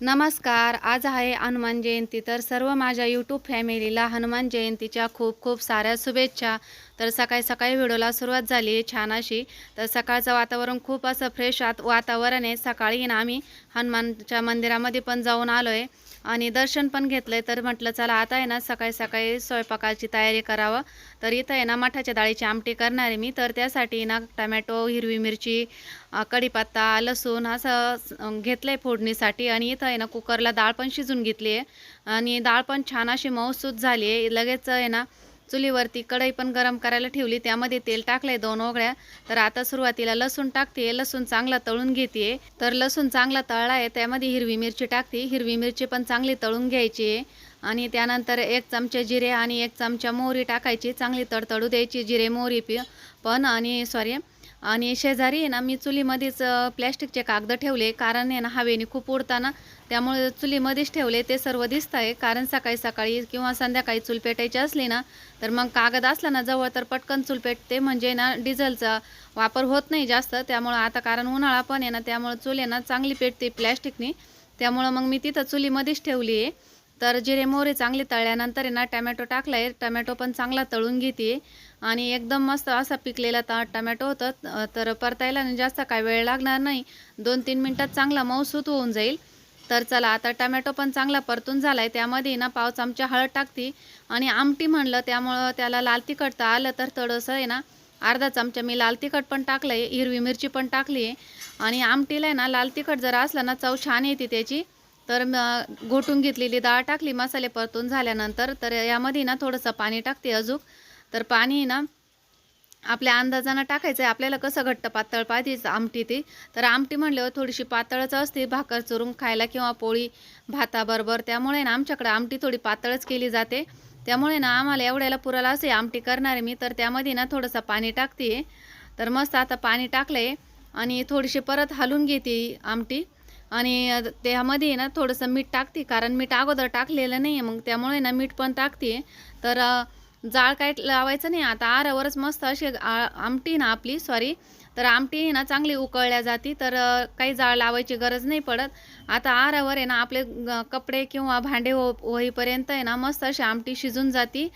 नमस्कार आज आहे हनुमान जयंती. तर सर्व माझ्या यूट्यूब फॅमिलीला हनुमान जयंतीच्या खूप खूप साऱ्या शुभेच्छा. तर सकाळी सकाळी व्हिडिओला सुरुवात झाली आहे छान अशी. तर सकाळचं वातावरण खूप असं फ्रेश आत वातावरण आहे सकाळी ना आम्ही हनुमानच्या मंदिरामध्ये पण जाऊन आलो आहे आणि दर्शन पण घेतलं आहे तर म्हटलं चला आता आहे ना सकाळी सकाळी स्वयंपाकाची तयारी करावं. तर इथं आहे ना मठाच्या डाळीची आमटी करणार आहे मी. तर त्यासाठी ना टमॅटो हिरवी मिरची कढीपत्ता लसूण असं घेतलं आहे फोडणीसाठी. आणि इथं आहे ना कुकरला डाळ पण शिजून घेतली आहे आणि डाळ पण छान अशी मऊसूत झाली आहे लगेच आहे ना चुलीवरती कढई पण गरम करायला ठेवली. त्यामध्ये तेल टाकलंय दोन ओघळ्या तर आता सुरुवातीला लसूण टाकते लसूण चांगला तळून घेते तर लसूण चांगला तळला आहे. त्यामध्ये हिरवी मिरची टाकते. हिरवी मिरची पण चांगली तळून घ्यायची. आहे आणि त्यानंतर एक चमचे जिरे आणि एक चमचा मोहरी टाकायची. चांगली तडतडू द्यायची. जिरे मोहरी पी पण आणि सॉरी आणि शेजारी आहे ना मी चुलीमध्येच प्लॅस्टिकचे कागद ठेवले. कारण आहे ना हवेने खूप उडताना त्यामुळे चुलीमध्येच ठेवले. ते सर्व दिसत आहे. कारण सकाळी सकाळी किंवा संध्याकाळी चूल पेटायची असली ना तर मग कागद असला ना जवळ तर पटकन चूल पेटते. म्हणजे ना डिझेलचा वापर होत नाही जास्त. त्यामुळं आता कारण उन्हाळा पण आहे ना त्यामुळं चूल आहे ना चांगली पेटते प्लॅस्टिकने. त्यामुळं मग मी तिथं चुलीमध्येच ठेवली आहे. तर जिरे मोहरे चांगले तळल्यानंतर आहे ना टमॅटो टाकला आहे टमॅटो पण चांगला तळून घेते. आणि एकदम मस्त असा पिकलेला ता टमॅटो होतं. तर परतायला जास्त काय वेळ लागणार नाही. दोन तीन मिनटात चांगला मऊसूत होऊन जाईल. तर चला आता टमॅटो पण चांगला परतून झाला आहे त्यामध्ये ना पाव चमचा हळद टाकते. आणि आमटी म्हणलं त्यामुळं त्याला लाल तिखट तर आलं तर थोडंसं आहे ना अर्धा चमचा मी लाल तिखट पण टाकलं आहे हिरवी मिरची पण टाकली आहे आणि आमटीला आहे ना लाल तिखट जर असलं ना चव छान येते त्याची. तर म- घोटून घेतलेली डाळ टाकली मसाले परतून झाल्यानंतर तर यामध्ये ना थोडंसं पाणी टाकते अजून. तर पाणी ना आपल्या अंदाजानं टाकायचं आहे आपल्याला कसं घट्ट पातळ पाहिजे आमटी ती. तर आमटी म्हणल्यावर थोडीशी पातळच असते भाकर चुरून खायला किंवा पोळी भाताबरोबर. त्यामुळे ना आमच्याकडे आमटी थोडी पातळच केली जाते. त्यामुळे ना आम्हाला एवढ्याला पुराला असे आमटी करणार आहे मी. तर त्यामध्ये ना थोडंसं पाणी टाकते. तर मस्त आता पाणी टाकलं आहे आणि थोडीशी परत हलून घेते आमटी. आणि त्यामध्ये ना थोडंसं मीठ टाकते कारण मीठ अगोदर टाकलेलं नाही आहे मग त्यामुळे ना मीठ पण टाकते. तर जाळ काय लावायचं नाही आता आरावरच मस्त अशी आमटी ना आपली सॉरी तर आमटी ना चांगली उकळल्या जाते तर काही जाळ लावायची गरज नाही पडत. आता आरावर आहे ना आपले कपडे किंवा भांडे हो होईपर्यंत आहे ना मस्त अशी आमटी शिजून जाती.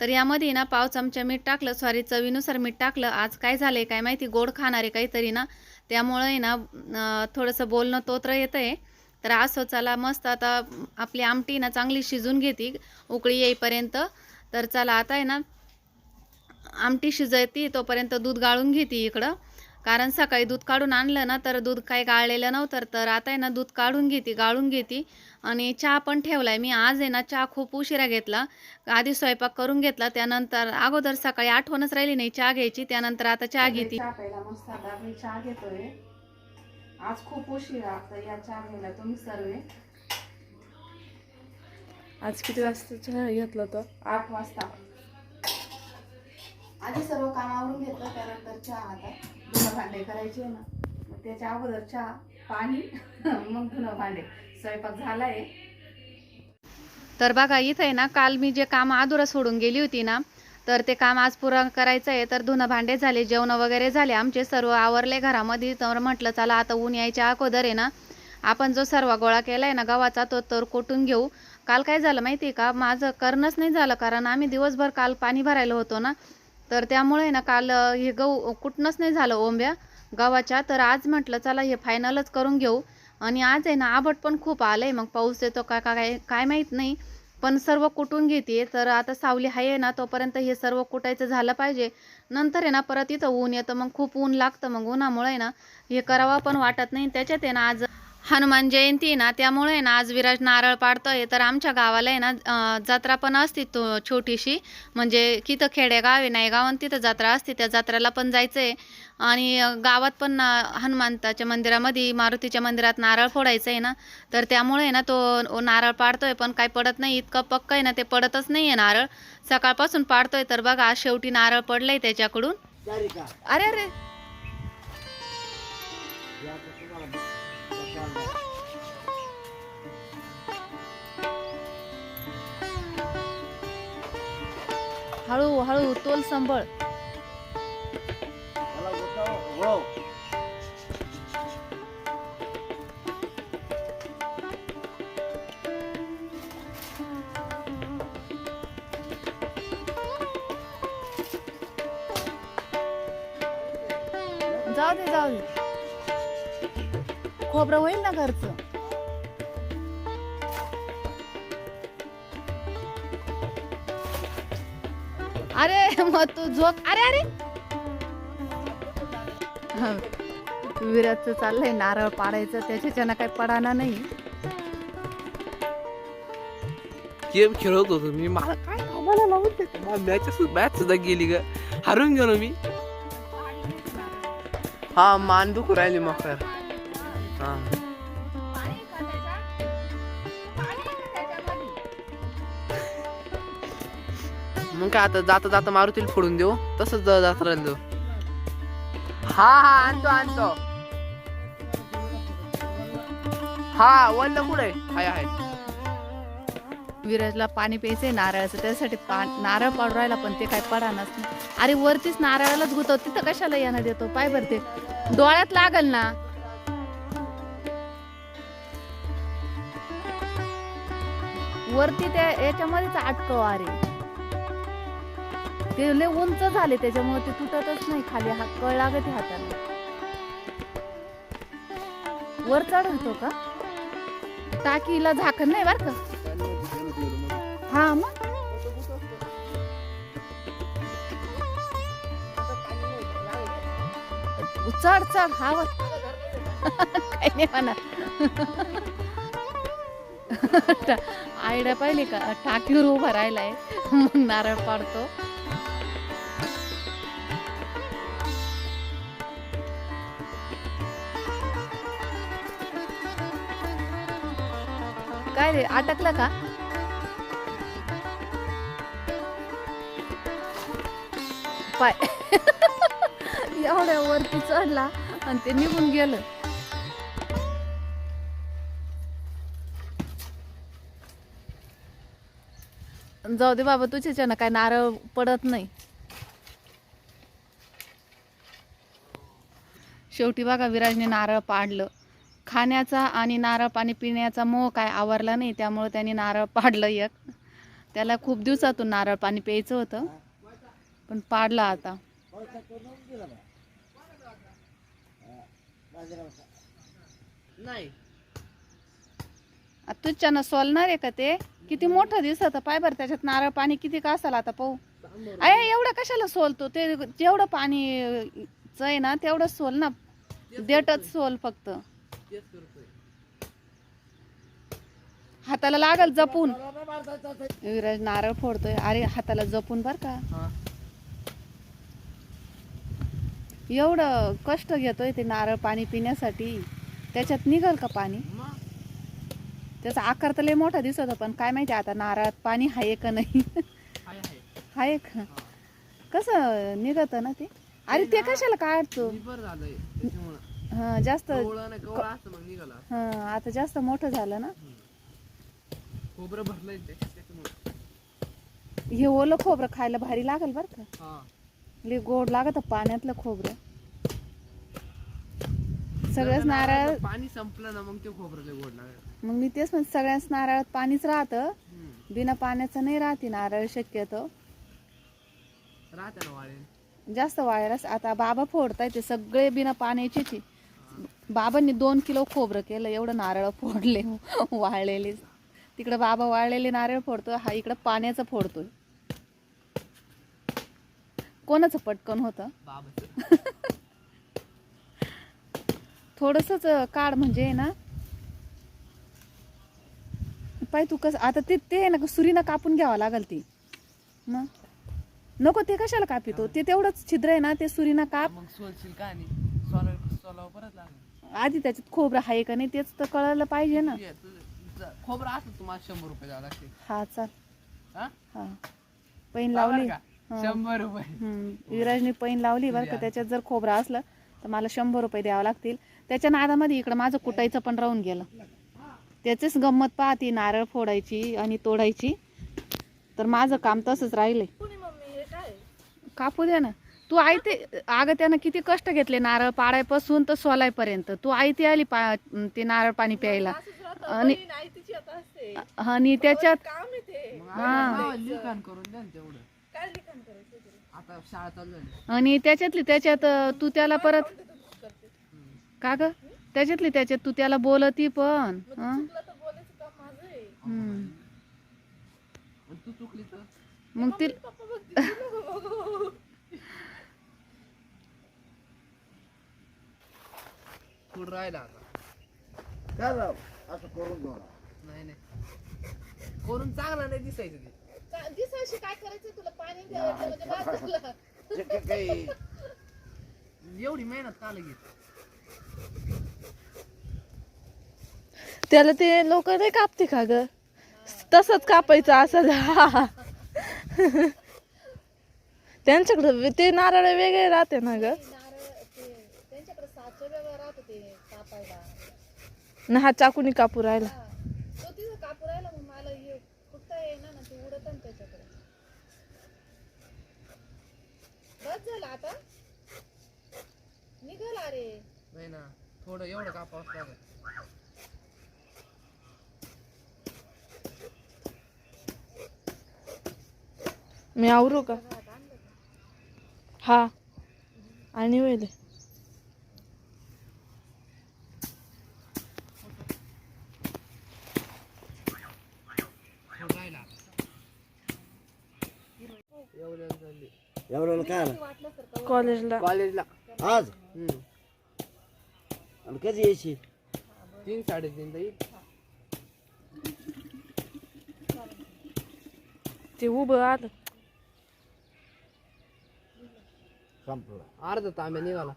तर यामध्ये ना पाव चमचा मीठ टाकलं सॉरी चवीनुसार मीठ टाकलं. आज काय झालं आहे काय माहिती गोड खाणारे काहीतरी ना. त्यामुळे आहे ना थोडंसं बोलणं तोत्र येतं आहे तर असं चला मस्त आता आपली आमटी ना चांगली शिजून घेते उकळी येईपर्यंत. तर चला आता आहे ना आमटी शिजयती तोपर्यंत दूध गाळून घेते इकडं. कारण सकाळी दूध काढून आणलं ना तर दूध काही गाळलेलं नव्हतं तर आता आहे ना दूध काढून घेते गाळून घेते. आणि चहा पण ठेवलाय. मी आज आहे ना चहा खूप उशिरा घेतला. आधी स्वयंपाक करून घेतला. त्यानंतर अगोदर सकाळी आठवणच राहिली नाही चहा घ्यायची. त्यानंतर आता चहा घेते. चहा घेतोय. आज खूप उशिरा आता या चहा घ्यायला तुम्ही सर्व. आज किती वाजता चहा घेतला होता आठ वाजता. आधी सर्व कामावरून घेतलं त्यानंतर चहा आता धुणं भांडे करायचे ना. मग त्याच्या अगोदर चहा पाणी मग धुणं भांडे. स्वयंपाक झालाय. तर बघा इथं आहे ना काल मी जे काम अधुरं सोडून गेली होती ना तर ते काम आज पूर्ण करायचं आहे. तर धुणं भांडे झाले जेवण वगैरे झाले. आमचे सर्व आवरले घरामध्ये. तर म्हटलं चला आता ऊन यायच्या अगोदर आहे ना आपण जो सर्व गोळा केला आहे ना गव्हाचा तो तर कोटून घेऊ. काल काय झालं माहिती आहे का? माझं करणंच नाही झालं कारण आम्ही दिवसभर काल पाणी भरायला होतो ना तर त्यामुळे ना काल हे गहू कुठनंच नाही झालं ओंब्या गव्हाच्या. तर आज म्हटलं चला हे फायनलच करून घेऊ. आणि आज आहे ना आबट पण खूप आलंय. मग पाऊस येतो का काय काय माहीत नाही. पण सर्व कुटून घेते तर आता सावली आहे ना तोपर्यंत हे सर्व कुटायचं झालं पाहिजे. नंतर आहे ना परत इथं ऊन येतं मग खूप ऊन लागतं. मग उन्हामुळे आहे ना हे करावं पण वाटत नाही. त्याच्यात आहे ना आज हनुमान जयंती आहे ना त्यामुळे आहे ना आज विराज नारळ पाडतोय. तर आमच्या गावाला आहे ना जत्रा पण असते तो छोटीशी. म्हणजे तिथं खेडेगाव आहे नाही गावात तिथं जत्रा असते त्या जत्रेला पण जायचं आहे आणि गावात पण ना- हनुमंताच्या मंदिरामध्ये मारुतीच्या मंदिरात नारळ फोडायचं आहे ना. तर त्यामुळे आहे ना तो नारळ पाडतोय पण काय पडत नाही. इतकं पक्क आहे ना ते पडतच नाही आहे नारळ. सकाळपासून पाडतोय तर बघा आज शेवटी नारळ पडलंय त्याच्याकडून. अरे अरे. हळू हळू तोल संभळ. जाऊ दे जाऊ दे. खोबरं होईल ना घरचं? अरे मग तू झोप. अरे अरे. विराचं चाललंय नारळ पाडायचं त्याच्याच्यानं काही पडाना नाही. गेम खेळत होतो मी. मला काय कामाला लावून देते? मॅच मॅच सुद्धा गेली ग. हरून गेलो मी. हा मान दुखू राहिली मकर. हा. का आता जाता जाता मारुतीला फोडून देऊ? तसंच ज- जात राहिलो हा हा आणतो आणतो. हा वल्ल कुठे? हाय हाय. विराजला पाणी प्यायचंय नारळाचं त्यासाठी पा नारळ पाडू राहिला पण ते काय पडानाच नाही. अरे वरतीच नारळालाच गुतव तिथं कशाला येणं देतो? पाय भरते. डोळ्यात लागल ना. वरती त्या याच्यामध्येच अटकव अरे. ते लय उंच झाले त्याच्यामुळे ते तुटतच नाही खाली हा कळ लागत हाताला. वर चढवतो का? टाकीला झाकण नाही बर का? हा मग. चढ चढ हा वर. काही नाही म्हणा आयडिया पाहिली का? टाकीवर उभा राहिलाय. मग नारळ पाडतो. काय रे? अटकलं का? पाय. एवढ्या वरती चढला आणि ते निघून गेलं. जाऊ दे बाबा तुझ्याच्यानं काय नारळ पडत नाही. शेवटी बघा विराजने नारळ पाडलं. खाण्याचा आणि नारळ पाणी पिण्याचा मोह काय आवरला नाही त्यामुळे त्याने नारळ पाडलं एक. त्याला खूप दिवसातून नारळ पाणी प्यायचं होतं पण पाडलं आता. नाही तुझ्यानं सोलणार आहे का ते? किती मोठं दिसत पाय बरं त्याच्यात नारळ पाणी किती का असाल आता पाहू. अरे एवढं कशाला सोलतो? ते जेवढं पाणी च आहे ना तेवढं सोल ना. देटच सोल फक्त. तेच करतोय हाताला लागल जपून. विराज नारळ फोडतोय. अरे हाताला जपून बर का. हा. एवढं कष्ट घेतोय ते नारळ पाणी पिण्यासाठी. त्याच्यात निघल का पाणी? त्याचा आकार तर लय मोठा दिसत होता, पण काय माहिती आता नारळात पाणी आहे का नाही? हाय हाय आहे का? कसं निघत ना ते? अरे ते कशाला काढतो? बरं झालंय त्याच्यामुळं. हा जास्त कवळं नाही कवळं असतं मग निघाला. हा आता जास्त मोठं झालं ना? खोबरं भरलंय त्याच्यामुळं. हे ओलं खोबरं खायला भारी लागल बर का? हा. लय गोड लागत पाण्यातलं खोबरं. सगळ्याच जर नारळ नारळाचं पाणी संपलं ना मग ते खोबरं लय गोड लागेल. मग मी तेच म्हणते सगळ्याच नारळात पाणीच राहतं. बिना पाण्याचं नाही राहते नारळ शक्यतो. राहते ना वाळेल जास्त वाळायलाच आता बाबा फोडताय ते सगळे बिना पाण्याचेच आहे. बाबांनी दोन किलो खोबरं केलं एवढं नारळ फोडले वाळलेले. तिकडं बाबा वाळलेले नारळ फोडतो हा इकडं पाण्याचं फोडतोय. कोणाचं पटकन होतं? बाबाचं काढ म्हणजे आहे ना. पाय तू कसं आता ते ते आहे ना सुरीनं कापून घ्यावं लागल ती. ना? नको ते कशाला कापितो ते? तेवढंच छिद्र आहे ना ते सुरीनं काप. सोलशील का आणि सोलाव परत लागेल. आधी त्याच्यात खोबरं आहे का नाही तेच तर कळलं पाहिजे ना. ये, तुझं- जा- खोबरं असं तुम्हाला शंभर रुपये द्यावं लागते हा चाल. हा? हा. पैन लावली. का? हा. शंभर रुपये. हम्म. विराजने पैन लावली बरं का त्याच्यात जर खोबरं असलं तर मला शंभर रुपये द्यावं लागतील. त्याच्या नादामध्ये इकडं माझं कुटायचं पण राहून गेलं. त्याचीच गंमत पाहती नारळ फोडायची आणि तोडायची. तर माझं काम तसंच राहिलंय. कापू दे ना. तू आई ते अगं त्यानं किती कष्ट घेतले नारळ पाडायपासून तर सोलायपर्यंत. तू आई ती आली पा ते नारळ पाणी प्यायला. आणि आणि त्याच्यात हा. लिखाण करून द्या ना तेवढं. आता शाळा चालू झाली. आणि त्याच्यातली त्याच्यात तू त्याला परत का ग? त्याच्यातली त्याच्यात तू त्याला बोलती पण मग हं? तू पुढं राहिला आता. काय राव असं करून नाही नाही. करून चांगला नाही दिसायचं ते. का- दिसायशी काय करायचं तुला? पाणी द्यायचं म्हणजे काय- काही. एवढी मेहनत का घेत त्याला ते लोक नाही कापते का ग? तसंच कापायचं असं. हा. त्यांच्याकडे ते नारळ वेगळे राहते ना ग त्यांच्याकडे सातशे वेगळं राहत ते कापायला ना हा चाकूनी कापू राहिला. तो तिथं कापू राहिला मग मला हे येईना ना ते उडत ना त्याच्याकडे. बस झालं आता. निघाल अरे नाही ना थोडं एवढं लागेल. मी आवरू का? हा. आणि वेळे थोडं राहिला एवढं झाली एवढ्याला काय आलं? कॉलेजला. कॉलेजला. आज? हम्म. आणि कधी यायची? तीन येईल ते उभं आलं संपलं. अर्धा तांब्या निघाला.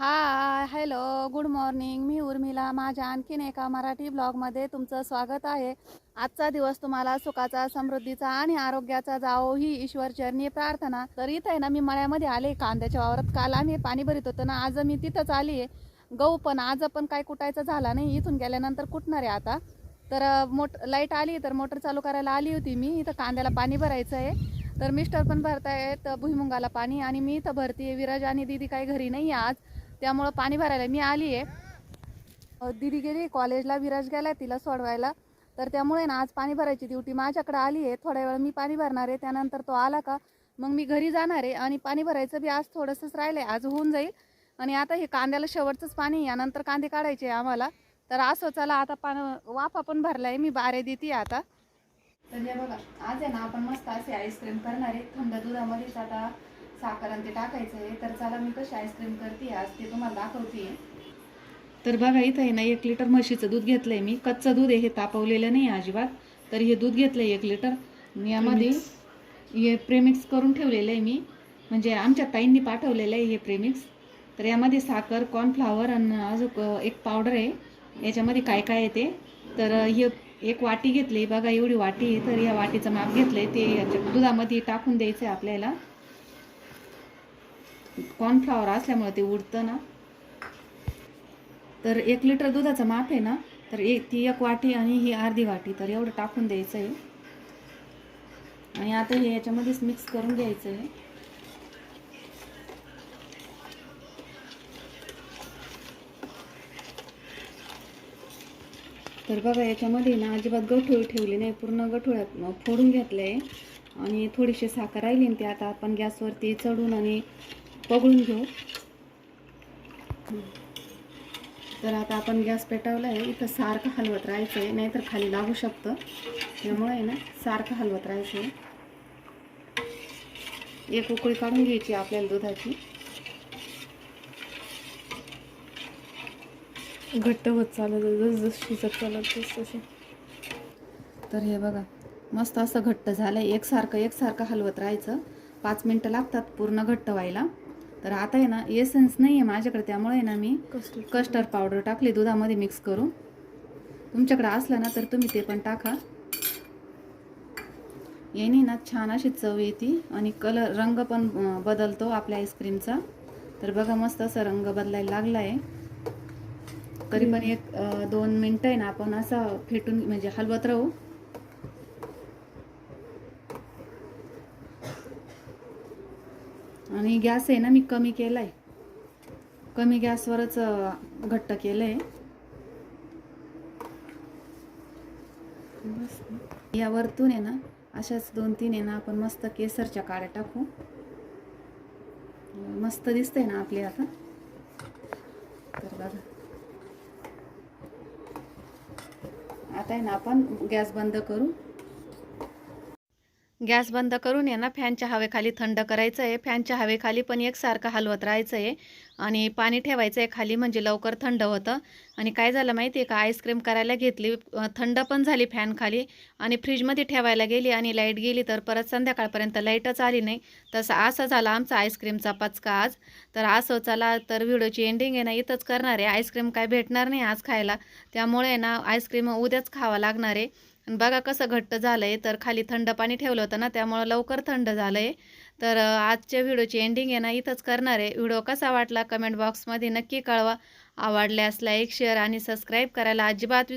हाय हॅलो गुड मॉर्निंग मी उर्मिला. माझ्या आणखीन एका मराठी ब्लॉगमध्ये तुमचं स्वागत आहे. आजचा दिवस तुम्हाला सुखाचा समृद्धीचा आणि आरोग्याचा जावो ही ईश्वर चरणी प्रार्थना. तर इथं आहे ना मी मळ्यामध्ये आले कांद्याच्या वावरात काल आम्ही पाणी भरीत होतं ना आज मी तिथंच आली आहे. गहू पण आज पण काय कुटायचं झाला नाही. इथून गेल्यानंतर कुटणार आहे आता. तर मोट लाइट आली तर मोटर चालू करायला आली होती मी. इथं कांद्याला पाणी भरायचं आहे. तर मिस्टर पण भरतायत भुईमुंगाला पाणी. आणि मी इथं भरते विराज आणि दीदी काही घरी नाही आहे आज. त्यामुळं पाणी भरायला मी आली आहे दिदी गेली कॉलेजला विराज गेला तिला सोडवायला. तर त्यामुळे ना आज पाणी भरायची ड्युटी माझ्याकडे आली आहे थोड्या वेळ मी पाणी भरणार आहे. त्यानंतर तो आला का मग मी घरी जाणार आहे. आणि पाणी भरायचं बी आज थोडंसंच राहिलं आहे आज होऊन जाईल. आणि आता हे कांद्याला शेवटचंच पाणी यानंतर कांदे काढायचे आहे आम्हाला. तर असं चला आता पान वाफा पण भरला आहे मी बारे देते आता. तर हे बघा आज आहे ना आपण मस्त असे आईस्क्रीम करणार आहे. थंड दुधामध्येच आता साखर आणि ते टाकायचं आहे तर चला मी कशी आईस्क्रीम करते आज ते तुम्हाला दाखवते. तर बघा इथं आहे ना एक लिटर म्हशीचं दूध घेतलंय मी. कच्चं दूध आहे हे तापवलेलं नाही आहे अजिबात. तर हे दूध घेतलंय एक लिटर यामध्ये हे प्रेमिक्स करून ठेवलेलं आहे मी. म्हणजे आमच्या ताईंनी पाठवलेलं आहे हे प्रेमिक्स तर यामध्ये साखर कॉर्नफ्लावर आणि अजून एक पावडर आहे. याच्यामध्ये काय काय येते तर हे एक वाटी घेतली. बघा एवढी वाटी आहे. तर या वाटीचं माप घेतलंय. ते याच्या दुधामध्ये टाकून द्यायचं आहे आपल्याला. कॉर्नफ्लावर असल्यामुळे ते उडतं ना. तर एक लिटर दुधाचं माप आहे ना तर एक ती एक वाटी आणि ही अर्धी वाटी तर एवढं टाकून द्यायचं आहे आणि आता हे याच्यामध्येच मिक्स करून घ्यायचं आहे तर बघा याच्यामध्ये ना अजिबात गठोळी ठेवली नाही पूर्ण गठोळ्यात फोडून घेतलं आहे आणि थोडीशी साखर राहिली आणि ते आता आपण गॅसवरती चढून आणि पगळून घेऊ. तर आता आपण गॅस पेटवला आहे इथं सारखं हलवत राहायचं आहे नाहीतर खाली लागू शकतं. त्यामुळे आहे ना सारखं हलवत राहायचं आहे एक उकळी काढून घ्यायची आपल्याला दुधाची. घट्ट होत चालत जस जस शिजत चालत तस तसे. तर हे बघा मस्त असं घट्ट झालं एकसारखं एकसारखं हलवत राहायचं. पाच मिनटं लागतात पूर्ण घट्ट व्हायला. तर आता आहे ना एसन्स नाही आहे माझ्याकडे त्यामुळे आहे ना मी कस्टर्ड कस्टर्ड पावडर टाकली दुधामध्ये मिक्स करून. तुमच्याकडे असलं ना तर तुम्ही ते पण टाका. याने ना छान अशी चव येते आणि कलर रंग पण बदलतो आपल्या आईस्क्रीमचा तर बघा मस्त असं रंग बदलायला लागला आहे तरी पण एक दोन मिनटं आहे ना आपण असं फेटून म्हणजे हलवत राहू. आणि गॅस आहे ना मी कमी केलाय. कमी गॅसवरच घट्ट घट्ट आहे बस या वरतून आहे ना अशाच दोन तीन आहे ना आपण मस्त केसरच्या काड्या टाकू. मस्त दिसतंय ना आपली आता. बघा. आता आहे ना आपण गॅस बंद करू. गॅस बंद करून आहे ना फॅनच्या हवेखाली थंड करायचं आहे फॅनच्या हवेखाली पण एकसारखं हलवत राहायचं आहे आणि पाणी ठेवायचं आहे खाली म्हणजे लवकर थंड होतं. आणि काय झालं माहिती आहे का आईस्क्रीम करायला घेतली. थंड पण झाली फॅन खाली. आणि फ्रीजमध्ये ठेवायला गेली आणि लाइट गेली तर परत संध्याकाळपर्यंत लाईटच आली नाही. तसं असं झालं आमचा आईस्क्रीमचा पचका आज. तर असं चला तर व्हिडिओची एंडिंग आहे ना इथंच करणार आहे. आईस्क्रीम काय भेटणार नाही आज खायला. त्यामुळे ना आईस्क्रीम उद्याच खावं लागणार आहे. आणि बघा कसं घट्ट झालं आहे तर खाली थंड पाणी ठेवलं होतं ना त्यामुळं लवकर थंड झालं आहे तर आजच्या व्हिडिओची एंडिंग आहे ना इथंच करणार आहे. व्हिडिओ कसा वाटला कमेंट बॉक्समध्ये नक्की कळवा. आवडल्यास लाईक शेअर आणि सबस्क्राईब करायला अजिबात